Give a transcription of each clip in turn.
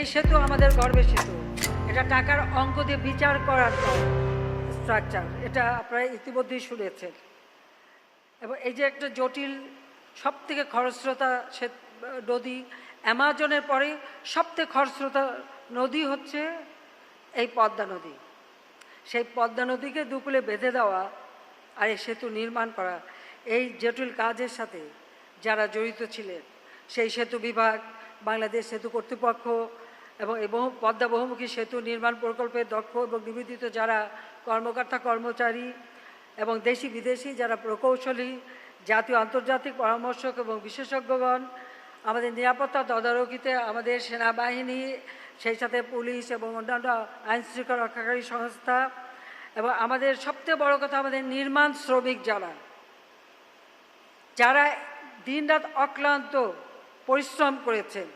এই সেতু আমাদের গর্বের সেতু। এটা টাকার অঙ্ক দিয়ে বিচার করার স্ট্রাকচার এটা আপনারা ইতিমধ্যেই শুনেছেন। এবং এই যে একটা জটিল সব থেকে খরস্রোতা সে নদী, অ্যামাজনের পরে সব থেকে খরস্রোতা নদী হচ্ছে এই পদ্মা নদী। সেই পদ্মা নদীকে দুকুলে বেঁধে দেওয়া আর এই সেতু নির্মাণ করা, এই জটিল কাজের সাথে যারা জড়িত ছিলেন, সেই সেতু বিভাগ, বাংলাদেশ সেতু কর্তৃপক্ষ এবং এই বহু পদ্মা বহুমুখী সেতু নির্মাণ প্রকল্পের দক্ষ এবং নিবেদিত যারা কর্মকর্তা, কর্মচারী এবং দেশি বিদেশি যারা প্রকৌশলী, জাতীয় আন্তর্জাতিক পরামর্শক এবং বিশেষজ্ঞগণ, আমাদের নিরাপত্তা তদারকিতে আমাদের সেনাবাহিনী, সেই সাথে পুলিশ এবং অন্যান্য আইন শৃঙ্খলা রক্ষাকারী সংস্থা এবং আমাদের সবচেয়ে বড় কথা আমাদের নির্মাণ শ্রমিক যারা যারা দিনরাত অক্লান্ত পরিশ্রম করেছেন,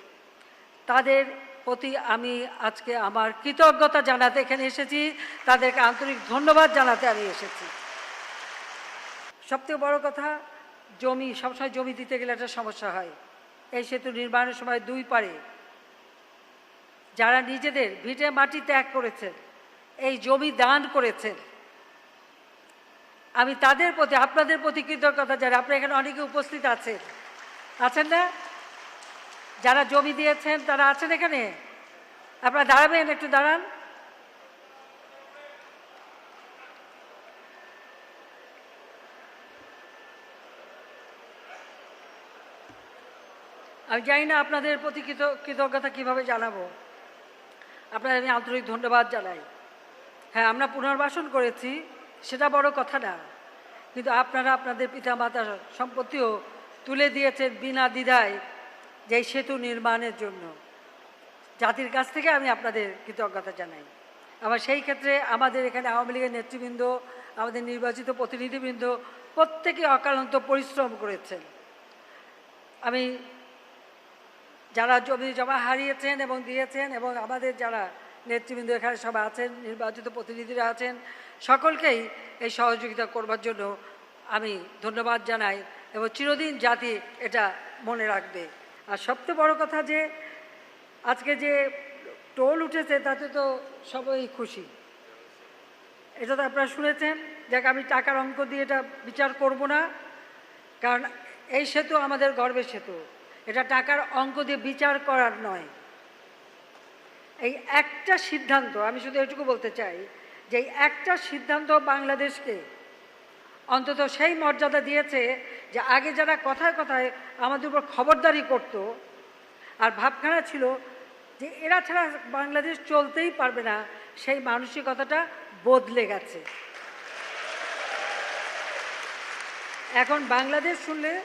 তাদের প্রতি আমি আজকে আমার কৃতজ্ঞতা জানাতে এখানে এসেছি। তাদেরকে আন্তরিক ধন্যবাদ জানাতে আমি এসেছি। সবথেকে বড় কথা, জমি, সবসময় জমি দিতে গেলে একটা সমস্যা হয়। এই সেতু নির্মাণের সময় দুই পারে। যারা নিজেদের ভিটে মাটি ত্যাগ করেছেন, এই জমি দান করেছেন, আমি তাদের প্রতি, আপনাদের প্রতি কৃতজ্ঞতা জানাই। আপনারা এখানে অনেকে উপস্থিত আছেন। আছেন না? যারা জমি দিয়েছেন, তারা আছেন এখানে? আপনারা দাঁড়াবেন, একটু দাঁড়ান। আমি জানি না আপনাদের প্রতি কৃত- কৃতজ্ঞতা কীভাবে জানাব। আপনাদের আমি আন্তরিক ধন্যবাদ জানাই। হ্যাঁ আমরা পুনর্বাসন করেছি, সেটা বড় কথা না। কিন্তু আপনারা আপনাদের পিতামাতার সম্পত্তিও তুলে দিয়েছেন বিনা দ্বিধায়। যে সেতু নির্মাণের জন্য। জাতির কাছ থেকে আমি আপনাদের কৃতজ্ঞতা জানাই। আবার সেই ক্ষেত্রে আমাদের এখানে আওয়ামী লীগের নেতৃবৃন্দ, আমাদের নির্বাচিত প্রতিনিধিবৃন্দ প্রত্যেকে অকালান্ত পরিশ্রম করেছেন। আমি যারা জমি জমা হারিয়েছেন এবং দিয়েছেন এবং আমাদের যারা নেতৃবৃন্দ এখানে সব আছেন, নির্বাচিত প্রতিনিধিরা আছেন, সকলকেই এই সহযোগিতা করবার জন্য আমি ধন্যবাদ জানাই এবং চিরদিন জাতি এটা মনে রাখবে। আর সবচেয়ে বড় কথা যে, আজকে যে টোল উঠেছে, তাতে তো সবাই খুশি। এটা তো আপনারা শুনেছেন, যাক আমি টাকার অঙ্ক দিয়ে এটা বিচার করব না, কারণ এই সেতু আমাদের গর্বের সেতু। এটা টাকার অঙ্ক দিয়ে বিচার করার নয়। এই একটা সিদ্ধান্ত, আমি শুধু এটুকু বলতে চাই যে, এই একটা সিদ্ধান্ত বাংলাদেশকে অন্তত সেই মর্যাদা দিয়েছে যে আগে যারা কথায় কথায় আমাদের উপর খবরদারি করত, আর ভাবখানা ছিল যে এরা ছাড়া বাংলাদেশ চলতেই পারবে না, সেই মানসিকতাটা বদলে গেছে। এখন বাংলাদেশ শুনলে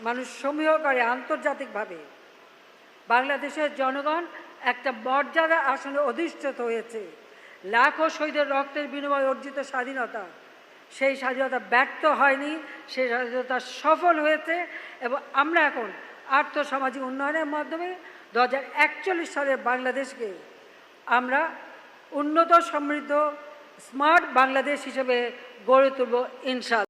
মানুষ সমীহ করে আন্তর্জাতিকভাবে। বাংলাদেশের জনগণ একটা মর্যাদা আসনে অধিষ্ঠিত হয়েছে। লাখো শহীদের রক্তের বিনিময়ে অর্জিত স্বাধীনতা। সেই স্বাধীনতা ব্যর্থ হয়নি, সেই স্বাধীনতা সফল হয়েছে এবং আমরা এখন আর্থসামাজিক উন্নয়নের মাধ্যমে দু হাজার একচল্লিশ সালের বাংলাদেশকে আমরা উন্নত সমৃদ্ধ, স্মার্ট বাংলাদেশ হিসেবে গড়ে তুলব ইনশাল